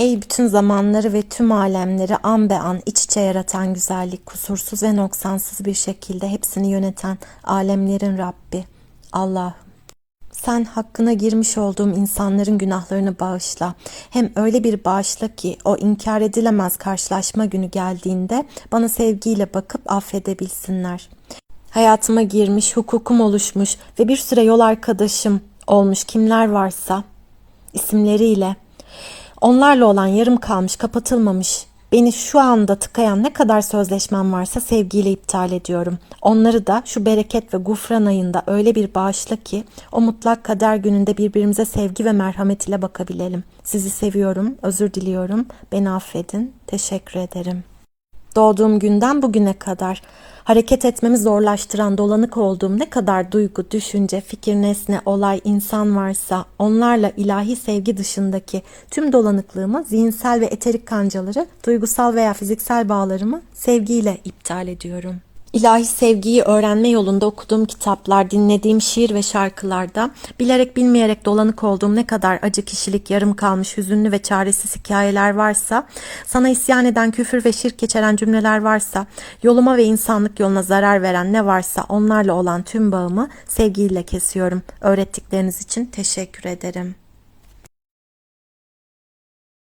Ey bütün zamanları ve tüm alemleri an be an iç içe yaratan güzellik, kusursuz ve noksansız bir şekilde hepsini yöneten alemlerin Rabbi, Allah'ım. Sen hakkına girmiş olduğum insanların günahlarını bağışla. Hem öyle bir bağışla ki o inkar edilemez karşılaşma günü geldiğinde bana sevgiyle bakıp affedebilsinler. Hayatıma girmiş, hukukum oluşmuş ve bir süre yol arkadaşım olmuş kimler varsa isimleriyle onlarla olan yarım kalmış, kapatılmamış Beni şu anda tıkayan ne kadar sözleşmem varsa sevgiyle iptal ediyorum. Onları da şu bereket ve gufran ayında öyle bir bağışla ki o mutlak kader gününde birbirimize sevgi ve merhamet ile bakabilelim. Sizi seviyorum, özür diliyorum, beni affedin, teşekkür ederim. Doğduğum günden bugüne kadar hareket etmemi zorlaştıran dolanık olduğum ne kadar duygu, düşünce, fikir, nesne, olay, insan varsa onlarla ilahi sevgi dışındaki tüm dolanıklığımı, zihinsel ve eterik kancaları, duygusal veya fiziksel bağlarımı sevgiyle iptal ediyorum. İlahi sevgiyi öğrenme yolunda okuduğum kitaplar, dinlediğim şiir ve şarkılarda bilerek bilmeyerek dolanık olduğum ne kadar acı kişilik, yarım kalmış, hüzünlü ve çaresiz hikayeler varsa, sana isyan eden küfür ve şirk geçeren cümleler varsa, yoluma ve insanlık yoluna zarar veren ne varsa onlarla olan tüm bağımı sevgiyle kesiyorum. Öğrettikleriniz için teşekkür ederim.